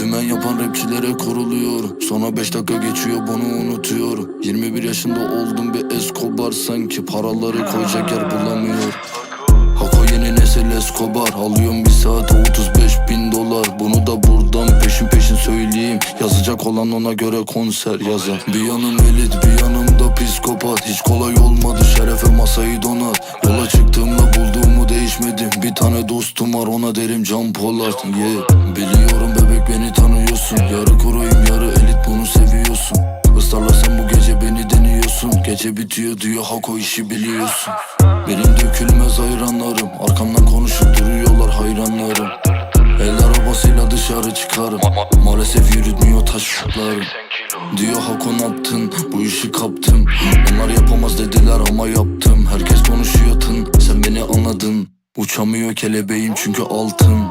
Dümen yapan rapçilere kuruluyorum Sonra 5 dakika geçiyor bunu unutuyorum 21 yaşında oldum bir Escobar. Sanki paraları koyacak yer bulamıyorum Hako yeni nesil Escobar. Alıyorum bir saate 35 bin dolar. Bunu da buradan peşin peşin söyleyeyim. Yazacak olan ona göre konser yazar. Bir yanım elit bir yanım da psikopat. Hiç kolay olmadı şerefe masayı donat Yola çıktığımda değişmedim Bir tane dostum var ona derim Can Polat. Yeah. Biliyorum bebek beni tanıyorsun. Yarı kuruyum yarı elit bunu seviyorsun. Israrla sen bu gece beni deniyorsun. Gece bitiyor diyor Hako işi biliyorsun. Benim dökülmez hayranlarım Arkamdan konuşup duruyorlar hayranlarım. El arabasıyla dışarı çıkarım. Maalesef yürütmüyor taşlarım Diyor Hako ne yaptın? Bu işi kaptım. Onlar yapamaz dediler ama yaptım. Herkes konuşuyor tın. Sen beni anladın Uçamıyor kelebeğim çünkü altın.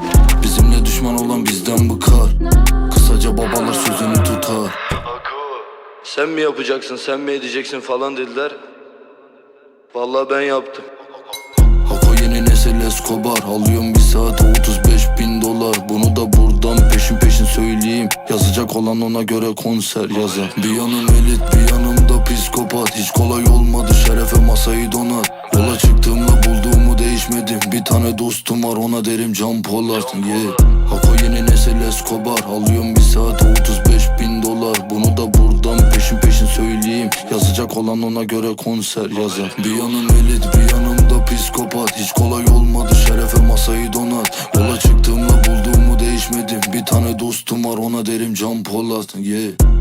Bizimle düşman olan bizden bıkar Kısaca babalar sözünü tutar. Sen mi yapacaksın sen mi edeceksin falan dediler. Vallahi ben yaptım. Hako yeni nesil Escobar. Alıyorum bir saate 35 bin dolar. Bunu da buradan peşin peşin söyleyeyim. Yazacak olan ona göre konser yazar. Bir yanım elit bir yanım da psikopat. Hiç kolay olmadı şerefe masayı donat Yola çıktığımda değişmedim Bir tane dostum var ona derim Can Polat. Yeah. Hako yeni nesil Escobar. Alıyorum bir saate 35 bin dolar. Bunu da buradan peşin peşin söyleyeyim. Yazacak olan ona göre konser yazar. Bir yanım elit bir yanım da psikopat. Hiç kolay olmadı şerefe masayı donat Yola çıktığımda bulduğumu değişmedim. Bir tane dostum var ona derim Can Polat. Yeah.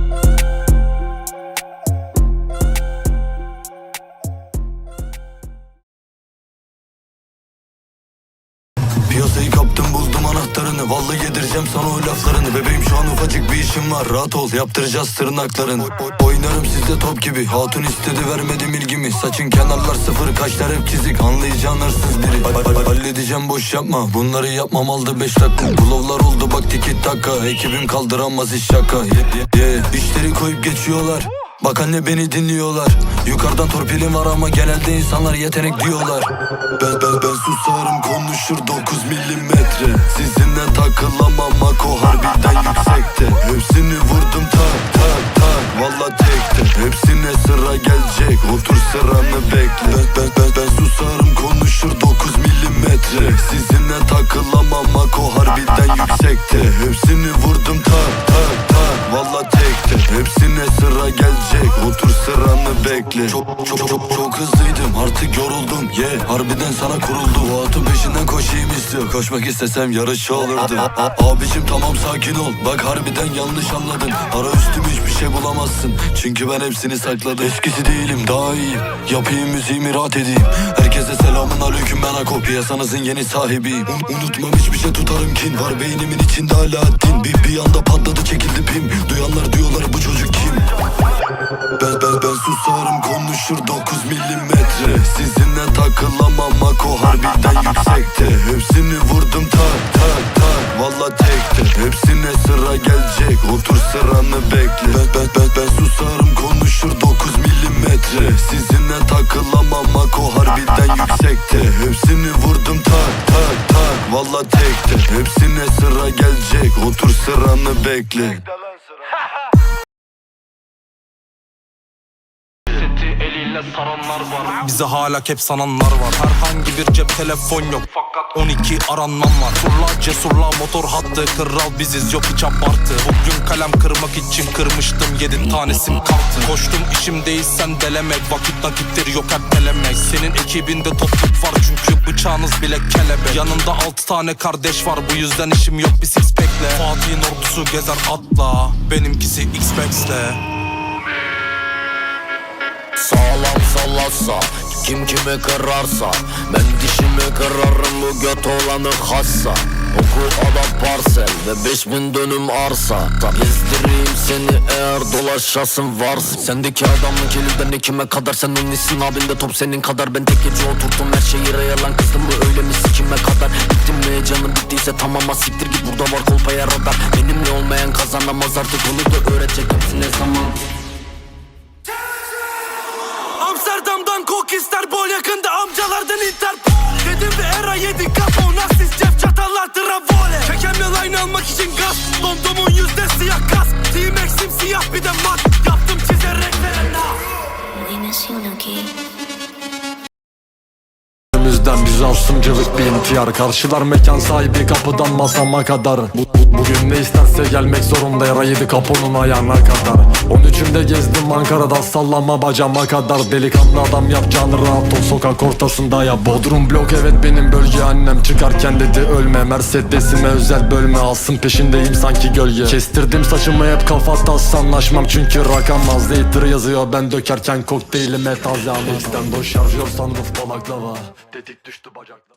Piyasayı kaptım buldum anahtarını. Vallahi yedireceğim sana o laflarını. Bebeğim şu an ufacık bir işim var. Rahat ol yaptıracağız tırnaklarını. O- Oynarım sizde top gibi. Hatun istedi vermedim ilgimi. Saçın kenarlar sıfır kaşlar hep çizik. Anlayacağın hırsız biri. Ha- ha- Halledeceğim boş yapma. Bunları yapmam aldı beş dakika. Bulovlar oldu bak tiki taka Ekibim kaldıramaz iş şaka. Yeah, yeah. İşleri koyup geçiyorlar Bak anne beni dinliyorlar. Yukarıdan torpilim var ama genelde insanlar yetenek diyorlar. Ben ben ben susarım konuşur 9 milimetre. Sizinle takılamam Mako harbiden yüksekte. Hepsini vurdum tak tak tak. Valla tekte. Hepsine sıra gelecek Otur sıranı bekle. Ben ben ben, ben susarım konuşur 9 milimetre. Sizinle takılamam Mako harbiden yüksekte. Hepsini vurdum tak tak tak. Valla tekte. Hepsine sıra gelecek Otur sıranı bekle. Çok çok çok çok hızlıydım artık yoruldum. Yeah Harbiden sana kuruldu O atın peşinden koşayım istiyor. Koşmak istesem yarış olurdu. A- a- Abicim tamam sakin ol. Bak harbiden yanlış anladın. Ara üstüm hiçbir şey bulamazsın. Çünkü ben hepsini sakladım. Eskisi değilim daha iyiyim. Yapayım müziğimi rahat edeyim. Herkese selamun aleyküm ben Ako Piyasanızın yeni sahibiyim. Un- Unutmam hiçbir şey tutarım. Kin Var beynimin içinde hala din. Bir, bir anda patladı çekildi pim. Duyanlar diyorlar bu çocuk kim ben ben ben susarım konuşur 9 milimetre. Sizinle takılamam Mako harbiden yüksekte. Hepsini vurdum tak tak tak Valla tekte. Hepsine sıra gelecek. Otur sıranı bekle. Ben ben ben, ben susarım konuşur 9 milimetre. Sizinle takılamam Mako harbiden yüksekte. Hepsini vurdum tak tak tak Valla tekte. Hepsine sıra gelecek. Otur sıranı bekle eliyle saranlar var. Bize hala hep sananlar var. Herhangi bir cep telefon yok. Fakat 12 aranmam var. Surla cesurla motor hattı. Kral biziz yok hiç abartı. Bugün kalem kırmak için kırmıştım. Yedi tanesim kalktı. Koştum işim değilsen delemek Vakit nakittir yok hep delemek Senin ekibinde topluk var Çünkü bıçağınız bile kelebek. Yanında altı tane kardeş var. Bu yüzden işim yok bir six pack'le. Fatih'in ordusu gezer atla. Benimkisi X-Max'le Sağlam sallarsa Kim kimi kırarsa Ben dişimi kırarım bu göt olanı hassa. Oku adam parsel ve 5000 dönüm arsa. Gezdireyim seni eğer dolaşasın varsa. Sendeki adamlık elinden ekime kadar Sen ünlüsün abinde top senin kadar. Ben tek gece oturttum her şeyi yalan Kızdım mı öyle mi sikime kadar? Bittim mi canım bittiyse tamam ha siktir git. Burada var kolpaya radar. Benimle olmayan kazanamaz artık Onu da öğretecek Bol yakında amcalardan Interpol Dedim bir era yedi kapo Nasis cep çatallar travole Çekemiyor line almak için gaz Domdomun yüz güzel sımcılık bir intihar Karşılar mekan sahibi kapıdan masama kadar. Bu, bu- Bugün ne isterse gelmek zorunda. Yara yedi kapının ayağına kadar. 13'ümde gezdim Ankara'da sallama bacama kadar. Delikanlı adam yapacağını rahat ol. Sokak ortasında ya. Bodrum blok evet benim bölge. Annem çıkarken dedi ölme. Mercedes'ime özel bölme alsın. Peşindeyim sanki gölge. Kestirdim saçımı hep kafa tas anlaşmam çünkü rakam az. Yazıyor ben dökerken kokteylime taze X'ten doş şarjör sunroof balaklava Düştü bacaklar